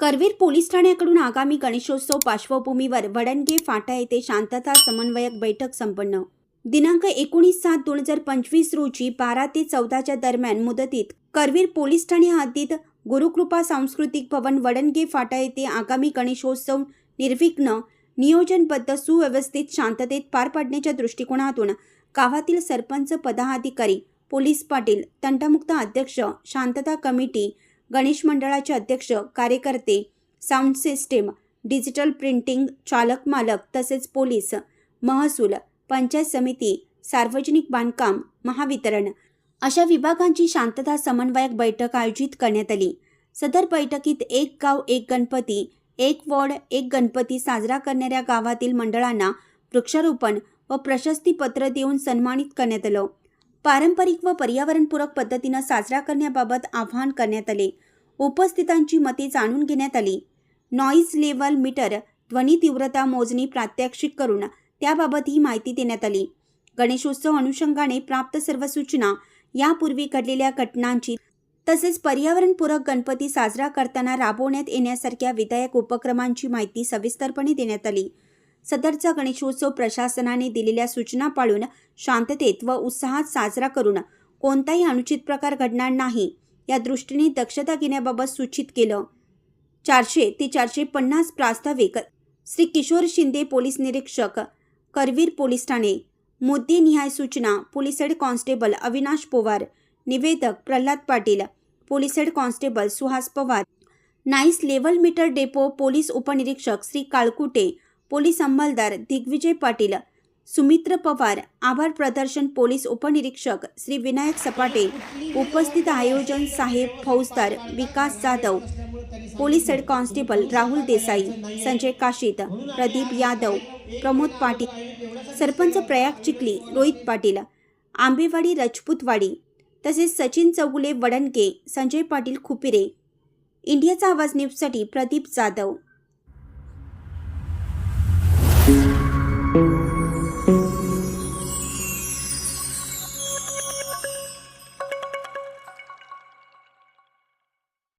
Karveer police ठाण्याकडून आगामी गणेशोत्सव पार्श्वभूमीवर वडणगे फाटा येथे शांतता समन्वयक बैठक संपन्न. दिनांक एकोणीस सात दोन हजार पंचवीस रोजी बारा ते चौदाच्या दरम्यान मुदतीत करवीर पोलीस ठाणे हद्दीत गुरुकृपा सांस्कृतिक भवन वडणगे फाटा येथे आगामी गणेशोत्सव निर्विघ्न नियोजनबद्ध सुव्यवस्थित शांततेत पार पाडण्याच्या दृष्टिकोनातून गावातील सरपंच पदाधिकारी पोलीस पाटील तंटामुक्त अध्यक्ष शांतता कमिटी गणेश मंडळाचे अध्यक्ष कार्यकर्ते साऊंड सिस्टीम डिजिटल प्रिंटिंग चालक मालक तसेच पोलीस महसूल पंचायत समिती सार्वजनिक बांधकाम महावितरण अशा विभागांची शांतता समन्वयक बैठक आयोजित करण्यात आली. सदर बैठकीत एक गाव एक गणपती एक वॉर्ड एक गणपती साजरा करणाऱ्या गावातील मंडळांना वृक्षारोपण व प्रशस्तीपत्र देऊन सन्मानित करण्यात आलं. पारंपरिक व पर्यावरणपूरक पद्धतीनं साजरा करण्याबाबत आवाहन करण्यात आले. उपस्थितांची मते जाणून घेण्यात आली. नॉईज लेवल मीटर ध्वनी तीव्रता मोजणी प्रात्यक्षिक करून त्याबाबत ही माहिती देण्यात आली. गणेशोत्सव अनुषंगाने प्राप्त सर्व सूचना यापूर्वी घडलेल्या घटनांची तसेच पर्यावरणपूरक गणपती साजरा करताना राबवण्यात येण्यासारख्या विधायक उपक्रमांची माहिती सविस्तरपणे देण्यात आली. सदरचा गणेशोत्सव प्रशासनाने दिलेल्या सूचना पाळून शांततेत व उत्साहात साजरा करून कोणताही अनुचित प्रकार घडणार नाही या दृष्टीने दक्षता घेण्याबाबत सूचित केलं. चारशे ते चारशे पन्नास प्रास्ताविक श्री किशोर शिंदे पोलीस निरीक्षक करवीर पोलीस ठाणे. मुद्देनिहाय सूचना police head constable Avinash Powar. निवेदक Pralhad Patil police head constable Suhas Pawar. Nice लेवल मीटर डेपो पोलीस उपनिरीक्षक श्री काळकुटे पोलीस अंमलदार दिग्विजय पाटील सुमित्र पवार आभार प्रदर्शन पोलीस उपनिरीक्षक श्री विनायक सपाटे उपस्थित आयोजन साहेब फौजदार Vikas Jadhav police head constable Rahul Desai Sanjay Kashit Pradeep Yadav Pramod Patil sarpanch Prayag Chikhali Rohit Patil Ambewadi Rajputwadi तसेच सचिन चौगुले वडणके संजय पाटील खुपिरे. इंडियाचा आवाज न्यूजसाठी प्रदीप जाधव. thank you